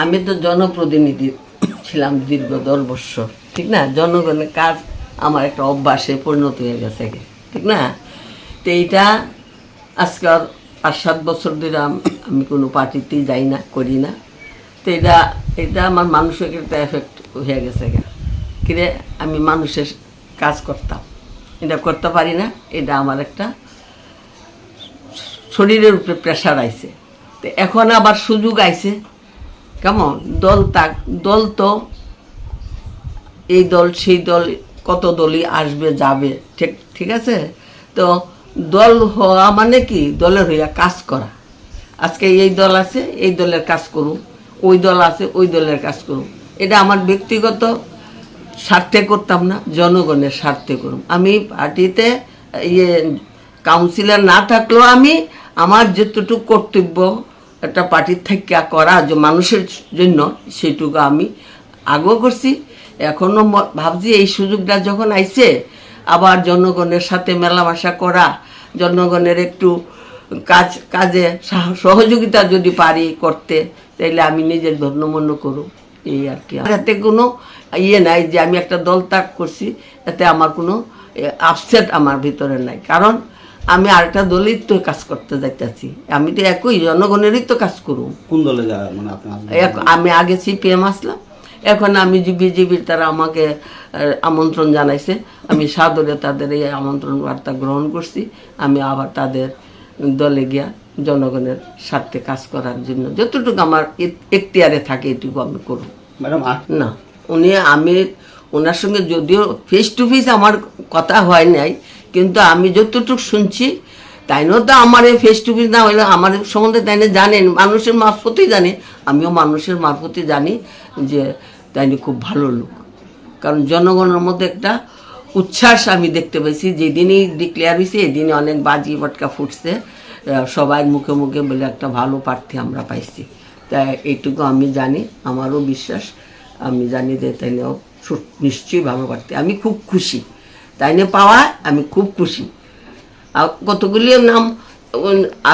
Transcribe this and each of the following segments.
আমি তো জনপ্রতিনিধি ছিলাম দীর্ঘ দশ বৎসর ঠিক না? জনগণের কাজ আমার একটা অভ্যাসে পরিণত হয়ে গেছে ঠিক না? তো এইটা আজকে আর সাত বছর ধরে আমি কোনো পার্টিতেই যাই না, করি না। তো এটা এটা আমার মানুষের একটা এফেক্ট হয়ে গেছে। কিরে, আমি মানুষের কাজ করতাম। এটা করতে পারি না, এটা আমার একটা শরীরের উপরে প্রেশার আইছে। তো এখন আবার সুযোগ আইছে কেমন? দল তাক, দল তো এই দল, সেই দল কত দলই আসবে, যাবে, ঠিক ঠিক আছে? তো দল হওয়া মানে কি? দলের হইয়া কাজ করা। আজকে এই দল আছে, এই দলের কাজ করুন ওই দল আছে, ওই দলের কাজ করুন এটা আমার ব্যক্তিগত স্বার্থে করতাম না, জনগণের স্বার্থে করুন আমি পার্টিতে ইয়ে কাউন্সিলর না থাকলেও আমি আমার যতটুকু কর্তব্য একটা পার্টির থেকে করা যে মানুষের জন্য, সেটুকু আমি আগেও করছি। এখনও ভাবছি এই সুযোগটা যখন আইছে, আবার জনগণের সাথে মেলামেশা করা, জনগণের একটু কাজ, কাজে সাহ- সহযোগিতা যদি পারি করতে, তাইলে আমি নিজের ধন্যমন্য করুন এই আর কি। এতে কোনো ইয়ে নাই যে আমি একটা দল ত্যাগ করছি, এতে আমার কোনো আপসেট আমার ভিতরে নাই। কারণ আমি আরেকটা দলের তো কাজ করতে যাইতেছি। আমি তো একই জনগণেরই তো কাজ করুম। কোন দলে মানে আমি আগে সিপিএম আসলাম। এখন আমি যে বিজেপির তারা আমাকে আমন্ত্রণ জানাইছে আমি সাদরে তাদের এই আমন্ত্রণ বার্তা গ্রহণ করছি। আমি আবার তাদের দলে গিয়া জনগণের স্বার্থে কাজ করার জন্য যতটুকু আমার এখতিয়ারে থাকে এটুকু আমি করব ম্যাডাম না। উনি আমি ওনার সঙ্গে যদিও ফেস টু ফেস আমার কথা হয় নাই কিন্তু আমি যতটুকু শুনছি, তাইনও তো আমার এই ফেস টু ফেস না হইলে আমার সম্বন্ধে তাই না জানেন, মানুষের মারফতই জানে, আমিও মানুষের মারফতই জানি যে তাইনি খুব ভালো লোক। কারণ জনগণের মধ্যে একটা উচ্ছ্বাস আমি দেখতে পেয়েছি, যেদিনই ডিক্লেয়ার হয়েছে এদিনে অনেক বাজি পটকা ফুটছে সবাই মুখে মুখে বলে একটা ভালো প্রার্থী আমরা পাইছি। তাই এইটুকু আমি জানি, আমারও বিশ্বাস, আমি জানি যে সু- নিশ্চয়ই ভালো প্রার্থী। আমি খুব খুশি। তাইনে পাওয়া আমি খুব খুশি। আর কতগুলি নাম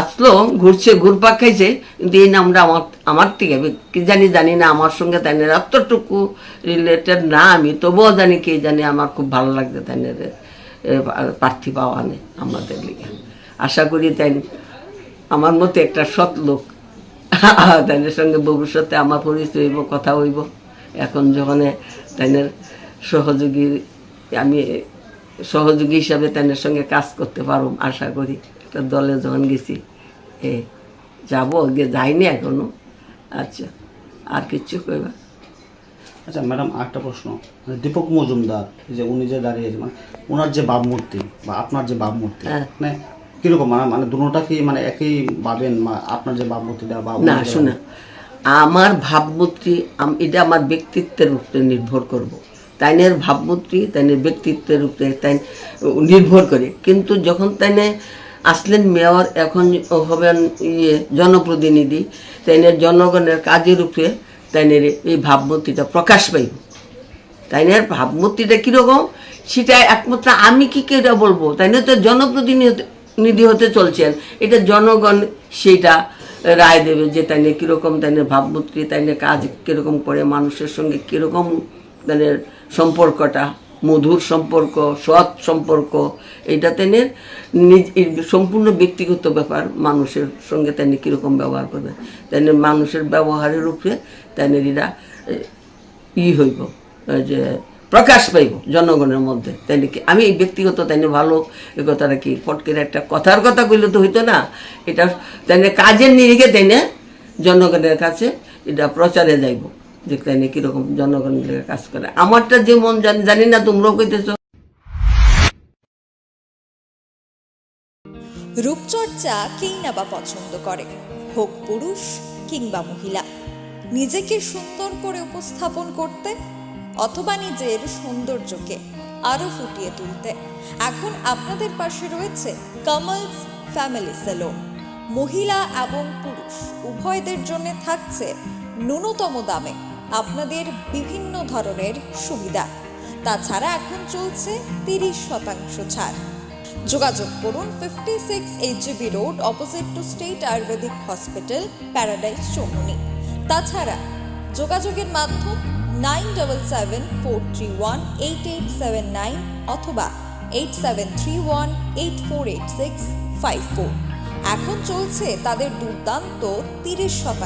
আসলো, ঘুরছে, ঘুরপাক খাইছে, কিন্তু এই নামটা আমার আমার থেকে আমি কি জানি জানি না, আমার সঙ্গে তাই এতটুকু রিলেটেড না আমি, তবুও জানি কে জানি আমার খুব ভালো লাগছে তাই প্রার্থী পাওয়া নেই আমাদের লিগে। আশা করি তাই আমার মতো একটা সৎ লোক তাইনের সঙ্গে ভবিষ্যতে আমার পরিচয় হইব, কথা হইব। এখন যখন তাইনের সহযোগী আমি সহযোগী হিসাবে তাইনের সঙ্গে কাজ করতে পারব আশা করি। একটা দলে যখন গেছি এ যাব গিয়ে যাইনি এখনও। আচ্ছা আর কিচ্ছু কইবা আচ্ছা ম্যাডাম আরেকটা প্রশ্ন। মানে দীপক মজুমদার যে উনি যে দাঁড়িয়েছে মানে ওনার যে ভাবমূর্তি বা আপনার যে ভাবমূর্তি হ্যাঁ। মানে কীরকম? মানে মানে দুটোটা কি মানে একই ভাবেন আপনার যে ভাবমূর্তিটা বা না শোনা আমার ভাবমূর্তি এটা আমার ব্যক্তিত্বের উপরে নির্ভর করব। তাইনের ভাবমূর্তি, তাইনের ব্যক্তিত্বের উপরে তাই নির্ভর করে। কিন্তু যখন তাইনে আসলেন মেয়র, এখন হবেন ইয়ে জনপ্রতিনিধি, তাইনের জনগণের কাজের উপরে তাইনের এই ভাবমূর্তিটা প্রকাশ পাইব। তাইনের ভাবমূর্তিটা কীরকম, সেটা একমাত্র আমি কি কেটা বলব? তাই না তো জনপ্রতিনিধি নিধি হতে চলছেন। এটা জনগণ সেইটা রায় দেবে যে তাই নিয়ে কীরকম তাইনের ভাবমূর্তি তাই নিয়ে কাজ কীরকম করে, মানুষের সঙ্গে কীরকম তাদের সম্পর্কটা, মধুর সম্পর্ক, সৎ সম্পর্ক এটা তাইনের নিজ সম্পূর্ণ ব্যক্তিগত ব্যাপার মানুষের সঙ্গে তেনে কীরকম ব্যবহার করবে? তাই নিয়ে মানুষের ব্যবহারের উপরে তাই নিয়ে এরা ই হইব যে প্রকাশ পাইব জনগণের মধ্যে। তাই নাকি আমি এই ব্যক্তিগত তাই ভালো এই কথাটা কি ফটকের একটা কথার কথা কইলে তো হইতো না? এটা তাই কাজের নিরিখে তাই জনগণের কাছে এটা প্রচারে যাইব। যে নিয়ে কীরকম জনগণের কাজ করে। আমারটা যে মন জানি জানি না, তোমরাও কইতেছো। রূপচর্চা কেই না বা পছন্দ করে, হোক পুরুষ কিংবা মহিলা। নিজেকে সুন্দর করে উপস্থাপন করতে অথবা নিজের সৌন্দর্যকে আরও ফুটিয়ে তুলতে। এখন আপনাদের পাশে রয়েছে কামালস ফ্যামিলি সেলুন। মহিলা এবং পুরুষ, উভয়দের জন্য থাকছে ন্যূনতম দামে আপনাদের বিভিন্ন ধরনের সুবিধা। তাছাড়া এখন চলছে তিরিশ শতাংশ ছাড়। যোগাযোগ করুন fifty six HGB road opposite to state ayurvedic hospital paradise Chaumoni তাছাড়া যোগাযোগের মাধ্যম nine double seven four three one eight eight seven nine অথবা eight seven three one eight four eight six five four এখন চলছে তাদের দুর্দান্ত তিরিশ শতাংশ